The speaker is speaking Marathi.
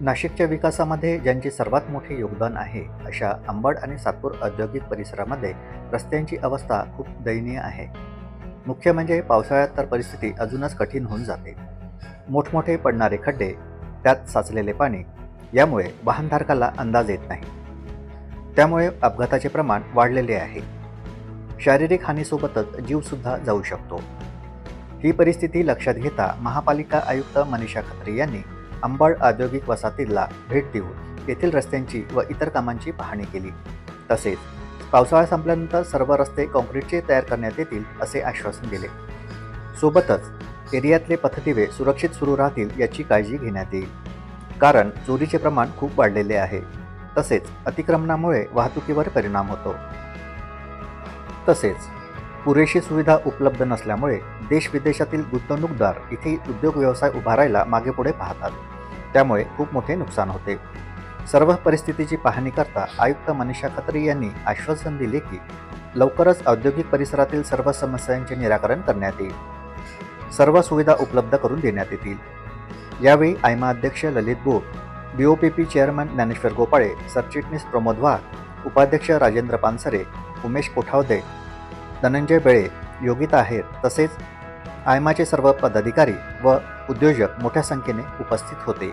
नाशिकच्या विकासामध्ये ज्यांचे सर्वात मोठे योगदान आहे अशा अंबड आणि सातपूर औद्योगिक परिसरामध्ये रस्त्यांची अवस्था खूप दयनीय आहे. मुख्य म्हणजे पावसाळ्यात तर परिस्थिती अजूनच कठीण होऊन जाते. मोठमोठे पडणारे खड्डे त्यात साचलेले पाणी यामुळे वाहनधारकाला अंदाज येत नाही. त्यामुळे अपघाताचे प्रमाण वाढलेले आहे. शारीरिक हानीसोबतच जीवसुद्धा जाऊ शकतो. ही परिस्थिती लक्षात घेता महापालिका आयुक्त मनीषा खत्री यांनी अंबाळ औद्योगिक वसाहतीला भेट देऊन येथील रस्त्यांची व इतर कामांची पाहणी केली. तसेच पावसाळा संपल्यानंतर सर्व रस्ते काँक्रीटचे तयार करण्यात येतील असे आश्वासन दिले. सोबतच एरियातले पथदिवे सुरक्षित सुरू राहतील याची काळजी घेण्यात येईल. कारण चोरीचे प्रमाण खूप वाढलेले आहे. तसेच अतिक्रमणामुळे वाहतुकीवर परिणाम होतो. तसेच पुरेशी सुविधा उपलब्ध नसल्यामुळे देश विदेशातील गुंतवणूकदार इथे उद्योग व्यवसाय उभारायला मागेपुढे पाहतात. त्यामुळे खूप मोठे नुकसान होते. सर्व परिस्थितीची पाहणी करता आयुक्त मनीषा खत्री यांनी आश्वासन दिले की लवकरच औद्योगिक परिसरातील सर्व समस्यांचे निराकरण करण्यात येईल. सर्व सुविधा उपलब्ध करून देण्यात येतील. यावेळी आयमा अध्यक्ष ललित बोर बीओपीपी चेअरमन ज्ञानेश्वर गोपाळे सरचिटणीस प्रमोद वाघ उपाध्यक्ष राजेंद्र पानसरे उमेश कोठावदे धनंजय बेळे योगिता आहेर तसेच आयमाचे सर्व पदाधिकारी व उद्योजक मोठ्या संख्येने उपस्थित होते.